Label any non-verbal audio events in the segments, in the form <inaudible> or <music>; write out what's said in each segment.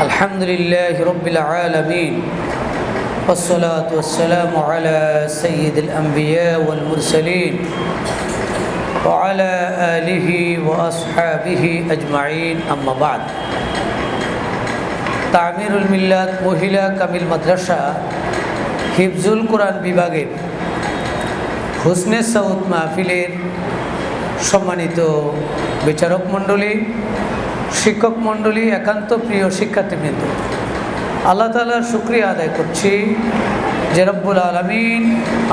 الحمد لله رب العالمين والصلاة والسلام على سيد الأنبياء والمرسلين وعلى آله وأصحابه أجمعين أما بعد তামিরুল মিল্লাত মহিলা কামিল মাদ্রাসা হিফজুল কোরআন বিভাগের হুসনে সৌদ মাহফিলের সম্মানিত বিচারক মণ্ডলী শিক্ষক মণ্ডলী একান্ত প্রিয় শিক্ষার্থীবৃন্দ, আল্লাহ তালার শুক্রিয়া আদায় করছি যে রব্বুল আলমিন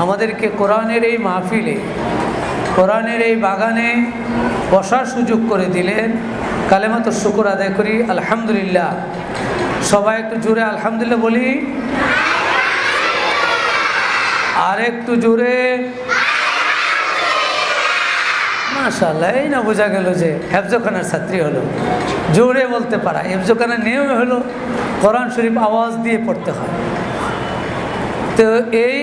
আমাদেরকে কোরআনের এই মাহফিলে, কোরআনের এই বাগানে বসার সুযোগ করে দিলেন। কালেমাত শুকুর আদায় করি, আলহামদুলিল্লাহ। সবাই একটু জোরে আলহামদুলিল্লাহ বলি। আর একটু জোরে। মাশাল্লাহ এই না বোঝা গেল যে হেফজখানার ছাত্রী হলো। জোরে বলতে পারা হেফজখানার নিয়ম হলো, কোরআন শরীফ আওয়াজ দিয়ে পড়তে হয়। তো এই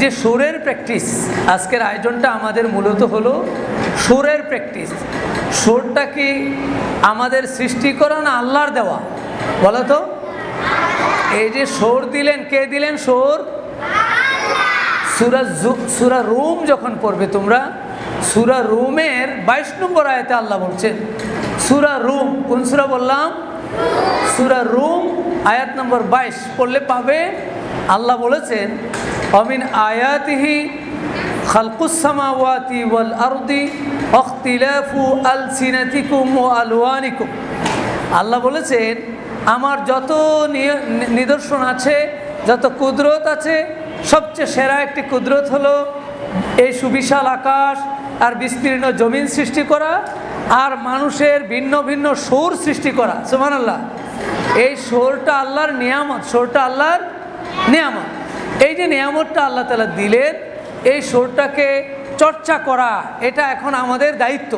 যে সুরের প্র্যাকটিস, আজকের আয়োজনটা আমাদের মূলত হলো সুরের প্র্যাকটিস। সুরটা কি আমাদের সৃষ্টি করা না আল্লাহর দেওয়া? বলো তো। এই যে সোর দিলেন, কে দিলেন সোর? সুরা সুরা রুম যখন পড়বে তোমরা সুরা রুমের বাইশ নম্বর আয়তে আল্লাহ বলছেন, সুরা রুম, কোন সুরা বললাম? সুরা রুম, আয়াত নম্বর বাইশ, পড়লে পাবে, আল্লাহ বলেছেন, অমিন আয়াতিহি খালকুসামাওয়াতি ওয়াল আরদি অখতিলাফু আলসিনাতিকুম ও আলওয়ানিকুম। আল্লাহ বলেছেন, আমার যত নিদর্শন আছে, যত কুদরত আছে, সবচেয়ে সেরা একটি কুদরত হলো এই সুবিশাল আকাশ আর বিস্তীর্ণ জমিন সৃষ্টি করা আর মানুষের ভিন্ন ভিন্ন সুর সৃষ্টি করা সুমান আল্লাহ এই সোরটা আল্লাহর নিয়ামত, সোরটা আল্লাহর নিয়ামত। এই যে নিয়ামতটা আল্লাহ তালা দিলেন, এই সুরটাকে চর্চা করা, এটা এখন আমাদের দায়িত্ব।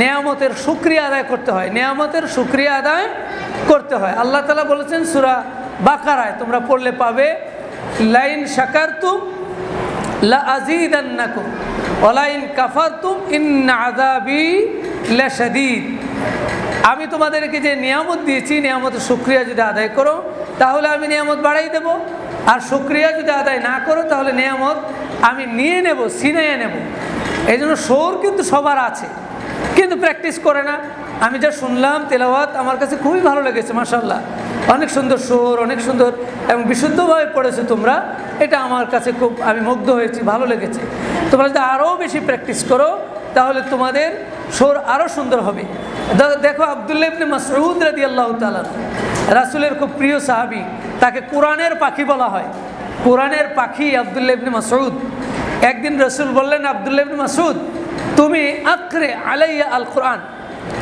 নেয়ামতের সুক্রিয়া আদায় করতে হয়, নেয়ামতের সুক্রিয়া আদায় করতে হয়। আল্লাহ তালা বলেছেন, সুরা বাকারায় তোমরা পড়লে পাবে, লাইন শাকারতুম লা আজিদান্নাকুম ওলাইন কাফারতুম, ইন্না আযাবি লাশাদীদ। আমি তোমাদেরকে যে নিয়ামত দিয়েছি, নিয়ামতের সুক্রিয়া যদি আদায় করো, তাহলে আমি নিয়ামত বাড়াই দেব। আর সুক্রিয়া যদি আদায় না করো, তাহলে নিয়ামত আমি নিয়ে নেব সিনেয়ে নেব। এই জন্য সোর কিন্তু সবার আছে, কিন্তু প্র্যাকটিস করে না। আমি যা শুনলাম তেলাওয়াত আমার কাছে খুবই ভালো লেগেছে মাসাল্লাহ অনেক সুন্দর সুর, অনেক সুন্দর এবং বিশুদ্ধভাবে পড়েছো তোমরা। এটা আমার কাছে খুব, আমি মুগ্ধ হয়েছি, ভালো লেগেছে। তোমরা যদি আরও বেশি প্র্যাকটিস করো, তাহলে তোমাদের সুর আরও সুন্দর হবে। দেখো আবদুল্লাহ ইবনে মাসউদ রাদি আল্লাহ তালা রাসুলের খুব প্রিয় সাহাবি, তাকে কোরআনের পাখি বলা হয়। কোরআনের পাখি আবদুল্লাহ ইবনে মাসরুদ একদিন রসুল বললেন, আবদুল্লাহ ইবনে মাসউদ, তুমি আখরে আলাইয়া আল কোরআন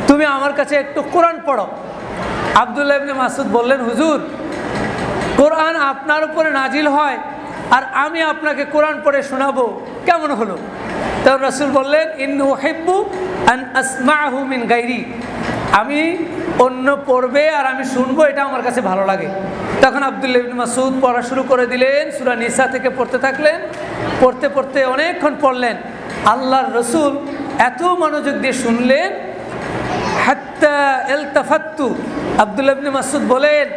তুমি আমার কাছে একটু কোরআন পড়ো। আবদুল্লাহ ইবনে মাসুদ বললেন, হুজুর, কোরআন আপনার উপরে নাজিল হয় আর আমি আপনাকে কোরআন পড়ে শোনাবো। কেমন হলো? তখন রসুল বললেন ইন্নু হেব্বু আন মিন গাইরি আমি অন্য পড়বে আর আমি শুনব, এটা আমার কাছে ভালো লাগে। তখন আবদুল্লাহ ইবনে মাসুদ পড়া শুরু করে দিলেন, সুরা নিসা থেকে পড়তে থাকলেন, পড়তে পড়তে অনেকক্ষণ পড়লেন। আল্লাহর রসুল এত মনোযোগ দিয়ে শুনলেন হাত্তা এলতাফাত্তু আবদুল্লাহ মাসুদ বলেন,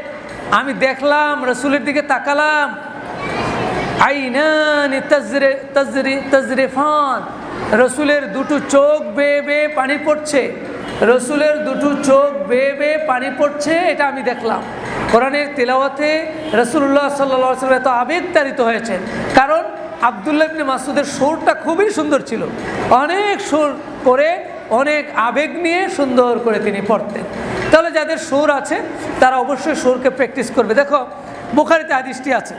আমি দেখলাম, রসুলের দিকে তাকালাম। আইনানি তাজরে, তাজরি, তাজরিফান। রসুলের দুটো চোখ বেয়ে বেয়ে পানি পড়ছে। রসুলের দুটো চোখ বেয়ে বেয়ে পানি পড়ছে, এটা আমি দেখলাম। কোরআনের তেলাওয়াতে রসুল্লাহ সাল্লা সাল্লাম এত আবেগতাড়িত হয়েছেন। কারণ আবদুল্লাহ মাসুদের সুরটা খুবই সুন্দর ছিল। অনেক সুর করে অনেক আবেগ নিয়ে সুন্দর করে তিনি পড়তেন। তাহলে যাদের সুর আছে, তারা অবশ্যই সুরকে প্র্যাকটিস করবে। দেখো, বুখারিতে হাদিসটি আছে।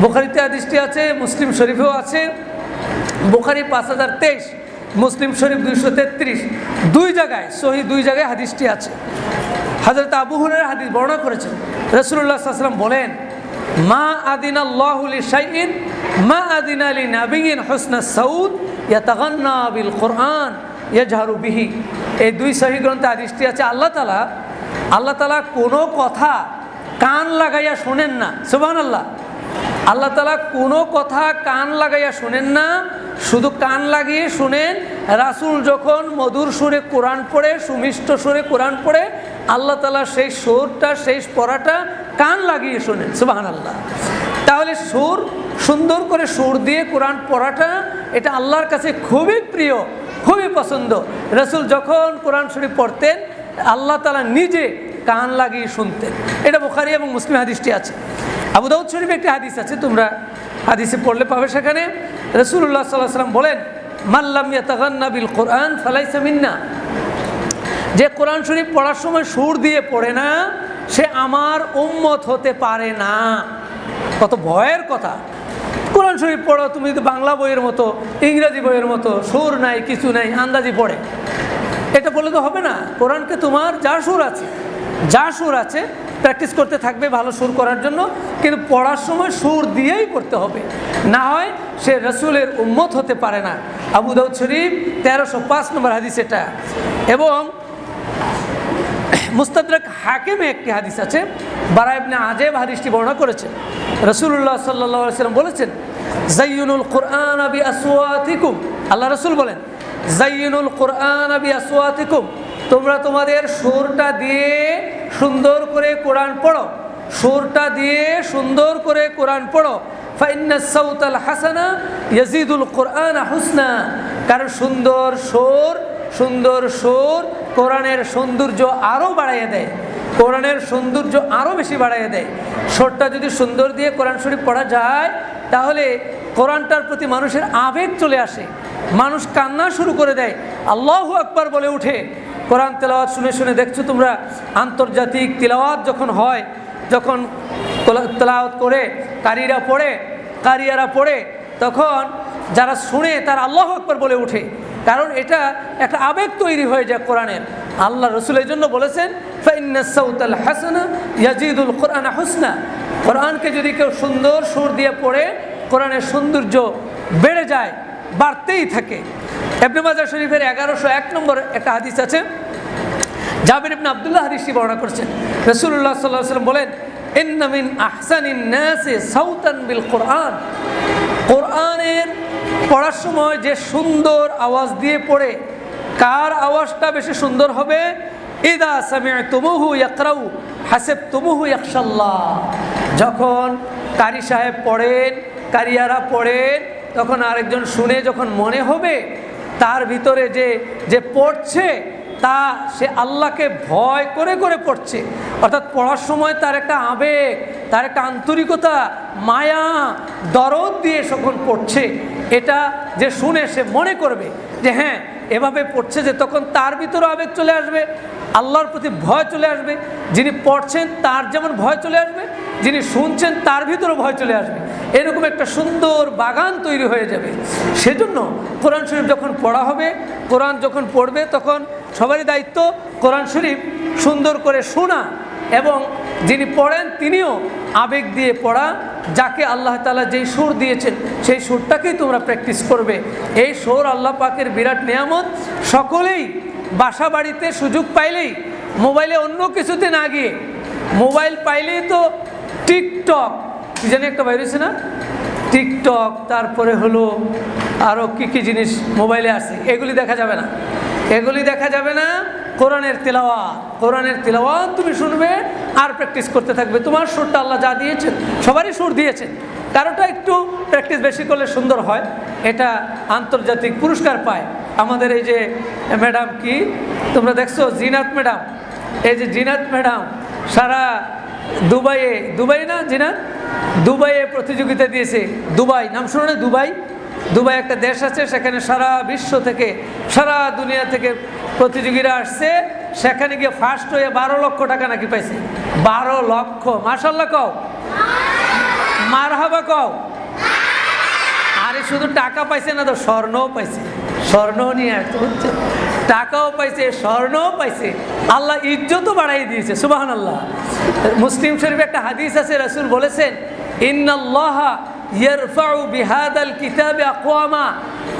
বুখারিতে হাদিসটি আছে, মুসলিম শরীফেও আছে। বুখারি পাঁচ হাজার তেইশ, মুসলিম শরীফ দুইশো তেত্রিশ। দুই জায়গায়, সহি দুই জায়গায় হাদিসটি আছে। হাজরত আবু হাদিস বর্ণনা করেছেন। রসুল্লাহ সাল্লাম বলেন, মা আদিন আল্লাহুলি মা আদিন আলী নাবিন হোসনা সৌদ ইয়াতাগান্না বিল কোরআন। ইয়াজহারু বিহি। এই দুই সহি গ্রন্থে হাদিসটি আছে, আল্লাহ তালা আল্লাহ তালা কোনো কথা কান লাগাইয়া শোনেন না সুবাহ আল্লাহ আল্লাহ তালা কোনো কথা কান লাগাইয়া শোনেন না, শুধু কান লাগিয়ে শুনেন, রাসুল যখন মধুর সুরে কোরআন পড়ে, সুমিষ্ট সুরে কোরআন পড়ে, আল্লাহ তালা সেই সুরটা, সেই পড়াটা কান লাগিয়ে শোনেন সুবাহান আল্লাহ তাহলে সুর, সুন্দর করে সুর দিয়ে কোরআন পড়াটা, এটা আল্লাহর কাছে খুবই প্রিয়। খুবই পছন্দ। রসুল যখন কোরআন শরীফ পড়তেন, আল্লাহ তালা নিজে কান লাগিয়ে শুনতেন। এটা বোখারি এবং মুসলিম হাদিসটি আছে। আবু দাউদ শরীফ একটি হাদিস আছে, তোমরা হাদিসে পড়লে পাবে সেখানে। রসুল্লাহ সাল্লাহ সাল্লাম বলেন মাল্লাম ইয়াতাগান্না বিল কোরআন ফালাইসা মিন্না। যে কোরআন শরীফ পড়ার সময় সুর দিয়ে পড়ে না, সে আমার উম্মত হতে পারে না। কত ভয়ের কথা। কোরআন শরীফ পড়ো, তুমি যদি বাংলা বইয়ের মতো, ইংরেজি বইয়ের মতো, সুর নাই, কিছু নাই, আন্দাজি পড়ে। এটা বলে তো হবে না। কোরআনকে তোমার যা সুর আছে, যা সুর আছে প্র্যাকটিস করতে থাকবে ভালো সুর করার জন্য, কিন্তু পড়ার সময় সুর দিয়েই পড়তে হবে। না হয় সে রসুলের উম্মত হতে পারে না। আবু দাউদ শরীফ তেরোশো পাঁচ নম্বর হাদিস এটা। এবং <coughs> মুস্তাদরাক হাকিমে একটি হাদিস আছে, বারা ইবনে আজেব হাদিসটি বর্ণনা করেছে। রসুল্লাহ সাল্লাহ সাল্লাম বলেছেন জাইনুল কোরআন আবি আসওয়াতিকুম আল্লাহ রসুল বলেন জাইনুল কোরআন আবি আসওয়াতিকুম তোমরা তোমাদের সুরটা দিয়ে সুন্দর করে কোরআন পড়ো। সুরটা দিয়ে সুন্দর করে কোরআন পড়ো। ফাইন্না সাউতাল হাসানা ইয়াজিদুল কোরআন হুসনা। কারণ সুন্দর সুর সুন্দর সুর কোরআনের সৌন্দর্য আরও বাড়াইয়ে দেয়। কোরআনের সৌন্দর্য আরও বেশি বাড়াইয়ে দেয়। সুরটা যদি সুন্দর দিয়ে কোরআন শরীফ পড়া যায়, তাহলে কোরআনটার প্রতি মানুষের আবেগ চলে আসে। মানুষ কান্না শুরু করে দেয়। আল্লাহ আকবার বলে উঠে কোরআন তেলাওয়াত শুনে শুনে দেখছ তোমরা, আন্তর্জাতিক তেলাওয়াত যখন হয়, যখন তেলাওয়াত করে, কারিরা পড়ে, কারিয়ারা পড়ে, তখন যারা শুনে তারা আল্লাহ আকবর বলে উঠে কারণ এটা একটা আবেগ তৈরি হয়ে যায় কোরআনের। আল্লাহ রসুল এই জন্য বলেছেন ফাইনাল হাসানা ইয়াজিদুল কোরআন হুসনা। কোরআনকে যদি কেউ সুন্দর সুর দিয়ে পড়ে, কোরআনের সৌন্দর্য বেড়ে যায়, বাড়তেই থাকে। এবনে শরীফের এগারোশো এক নম্বর একটা হাদিস আছে, জাবির ইবনে আব্দুল্লাহ হাদিসটি বর্ণনা করছেন। রসুল্লাহ সাল্লাহ সাল্লাম বলেন ইন্নামিন আহসানিন নাসে সাউতান বিল কোরআন। কোরআনের পড়ার সময় যে সুন্দর আওয়াজ দিয়ে পড়ে, কার আওয়াজটা বেশি সুন্দর হবে? ইদা সামিয়া তুমুহু ইয়াকরাউ হাসেব তুমুহু ইয়াকশাল্লাহ। যখন কারি সাহেব পড়েন, কারিয়ারা পড়েন, তখন আরেকজন শুনে যখন মনে হবে, তার ভিতরে যে যে পড়ছে, তা সে আল্লাহকে ভয় করে করে পড়ছে। অর্থাৎ পড়ার সময় তার একটা আবেগ, তার একটা আন্তরিকতা, মায়া, দরদ দিয়ে যখন পড়ছে। এটা যে শুনে সে মনে করবে যে হ্যাঁ এভাবে পড়ছে যে তখন তার ভিতরে আবেগ চলে আসবে, আল্লাহর প্রতি ভয় চলে আসবে। যিনি পড়ছেন তার যেমন ভয় চলে আসবে, যিনি শুনছেন তার ভিতরে ভয় চলে আসবে। এরকম একটা সুন্দর বাগান তৈরি হয়ে যাবে। সেজন্য কোরআন শরীফ যখন পড়া হবে, কোরআন যখন পড়বে, তখন সবারই দায়িত্ব কোরআন শরীফ সুন্দর করে শোনা। এবং যিনি পড়েন তিনিও আবেগ দিয়ে পড়া, যাকে আল্লাহ তালা যেই সুর দিয়েছেন, সেই সুরটাকেই তোমরা প্র্যাকটিস করবে। এই সুর আল্লাহ পাকের বিরাট নিয়ামত। সকলেই বাসা বাড়িতে সুযোগ পাইলেই মোবাইলে অন্য কিছুতে না গিয়ে মোবাইল পাইলেই তো টিকটক। কি জানি একটা বাইরেছে না? টিকটক, তারপরে হলো আরও কী কী জিনিস মোবাইলে আছে, এগুলি দেখা যাবে না। এগুলি দেখা যাবে না। কোরআনের তেলাওয়া কোরআনের তেলাওয়া তুমি শুনবে আর প্র্যাকটিস করতে থাকবে। তোমার সুরটা আল্লাহ যা দিয়েছেন, সবারই সুর দিয়েছেন। কারোটা একটু প্র্যাকটিস বেশি করলে সুন্দর হয়। এটা আন্তর্জাতিক পুরস্কার পায়। আমাদের এই যে ম্যাডাম কি? তোমরা দেখছ? জিনাত ম্যাডাম এই যে জিনাত ম্যাডাম সারা দুবাইয়ে, দুবাই না জিনাত? দুবাইয়ে প্রতিযোগিতা দিয়েছে। দুবাই, নাম শুনো দুবাই? দুবাই একটা দেশ আছে, সেখানে সারা বিশ্ব থেকে সারা দুনিয়া থেকে প্রতিযোগীরা আসছে, সেখানে গিয়ে ফার্স্ট হয়ে বারো লক্ষ টাকা নাকি পাইছে। বারো লক্ষ মাসাল্লাহ কও। মার মারহাবা কও। আরে শুধু টাকা পাইছে না তো স্বর্ণও পাইছে। স্বর্ণ নিয়ে আসতে হচ্ছে টাকাও পাইছে, স্বর্ণও পাইছে। আল্লাহ ইজ্জতও বাড়াই দিয়েছে সুবাহান আল্লাহ মুসলিম শরীফ একটা হাদিস আছে, রাসুল বলেছেন, ইন্নাল্লাহ ইয়ারফাউ বিহাদাল কিতাবে আকওয়ামা।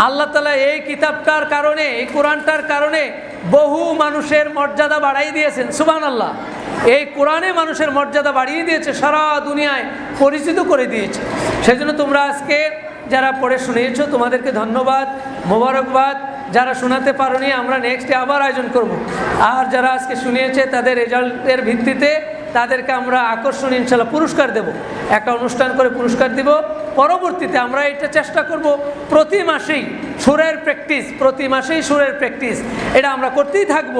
আল্লাহ তালা এই কিতাবটার কারণে, এই কোরআনটার কারণে বহু মানুষের মর্যাদা বাড়াই দিয়েছেন সুবান আল্লাহ এই কোরআনে মানুষের মর্যাদা বাড়িয়ে দিয়েছে, সারা দুনিয়ায় পরিচিত করে দিয়েছে। সেজন্য তোমরা আজকে যারা পড়ে শুনিয়েছো, তোমাদেরকে ধন্যবাদ, মোবারকবাদ। যারা শোনাতে পারোনি, আমরা নেক্সটে আবার আয়োজন করব। আর যারা আজকে শুনিয়েছে, তাদের রেজাল্টের ভিত্তিতে তাদেরকে আমরা আকর্ষণ, ইনশাল্লাহ পুরস্কার দেব। একটা অনুষ্ঠান করে পুরস্কার দিব। পরবর্তীতে আমরা এটা চেষ্টা করব প্রতি মাসেই সুরের প্র্যাকটিস, প্রতি মাসেই সুরের প্র্যাকটিস। এটা আমরা করতেই থাকব।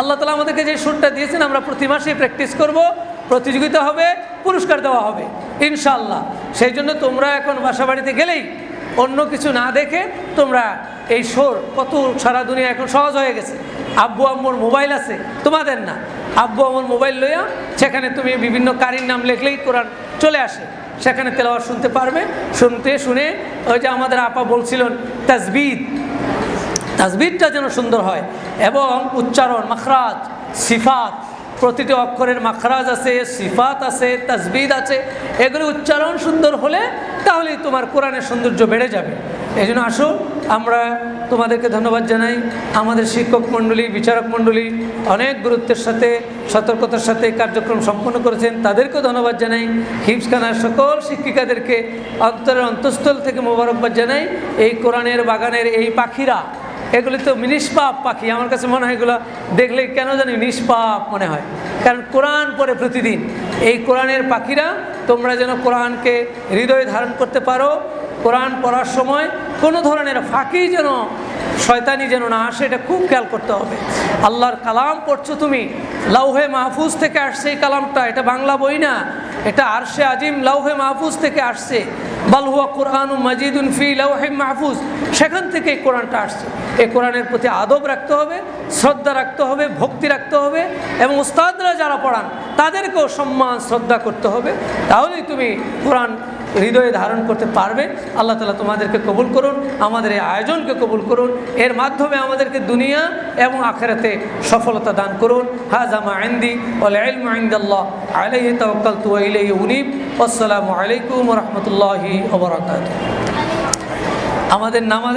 আল্লাহ তালা আমাদেরকে যে সুরটা দিয়েছেন, আমরা প্রতি মাসেই প্র্যাকটিস করব। প্রতিযোগিতা হবে, পুরস্কার দেওয়া হবে ইনশাল্লাহ সেই জন্য তোমরা এখন বাসা বাড়িতে গেলেই অন্য কিছু না দেখে তোমরা এই সোর কত সারা দুনিয়া এখন সহজ হয়ে গেছে। আব্বু, আম্মুর মোবাইল আছে, তোমাদের না। আব্বু আমার মোবাইল লইয়া সেখানে তুমি বিভিন্ন কারির নাম লিখলেই কোরআন চলে আসে। সেখানে তেলাওয়াত শুনতে পারবে, শুনতে শুনে ওই যে আমাদের আপা বলছিলেন, তাজবিদ। তাজবিদটা যেন সুন্দর হয় এবং উচ্চারণ, মাখরাজ, সিফাত, প্রতিটি অক্ষরের মাখরাজ আছে, সিফাত আছে, তাজবিদ আছে। এগুলি উচ্চারণ সুন্দর হলে তাহলেই তোমার কোরআনের সৌন্দর্য বেড়ে যাবে। এই জন্য আসো, আমরা তোমাদেরকে ধন্যবাদ জানাই। আমাদের শিক্ষক মণ্ডলী, বিচারক মণ্ডলী অনেক গুরুত্বের সাথে, সতর্কতার সাথে কার্যক্রম সম্পন্ন করেছেন। তাদেরকেও ধন্যবাদ জানাই। হিপসখানার সকল শিক্ষিকাদেরকে অন্তরের অন্তঃস্থল থেকে মোবারকবাদ জানাই। এই কোরআনের, বাগানের এই পাখিরা, এগুলি তো নিষ্পাপ পাখি। আমার কাছে মনে হয় এগুলো দেখলে কেন জানি নিষ্পাপ মনে হয়। কারণ কোরআন পড়ে প্রতিদিন। এই কোরআনের পাখিরা, তোমরা যেন কোরআনকে হৃদয়ে ধারণ করতে পারো। কোরআন পড়ার সময় কোনো ধরনের ফাঁকি যেন শয়তানি যেন না আসে, এটা খুব খেয়াল করতে হবে। আল্লাহর কালাম পড়ছো তুমি, লাউহে মাহফুজ থেকে আসছে এই কালামটা, এটা বাংলা বই না, এটা আরশে আজিম লাউহে মাহফুজ থেকে আসছে। বালহুয়া কোরআন মাজিদুন ফি লাউহে মাহফুজ, সেখান থেকে এই কোরআনটা আসছে। এই কোরআনের প্রতি আদব রাখতে হবে, শ্রদ্ধা রাখতে হবে, ভক্তি রাখতে হবে, এবং উস্তাদরা যারা পড়ান, তাদেরকেও সম্মান, শ্রদ্ধা করতে হবে। তাহলেই তুমি কোরআন হৃদয়ে ধারণ করতে পারবে। আল্লাহ তালা তোমাদেরকে কবুল করুন, আমাদের এই আয়োজনকে কবুল করুন। এর মাধ্যমে আমাদেরকে দুনিয়া এবং আখেরাতে সফলতা দান করুন। হাজামা আইন্দি আল্লাহ আইন্দাল্লাহ আলাইহি ইলাইহি উনীব। আসসালামু আলাইকুম রাহমাতুল্লাহি আমাদের নামাজ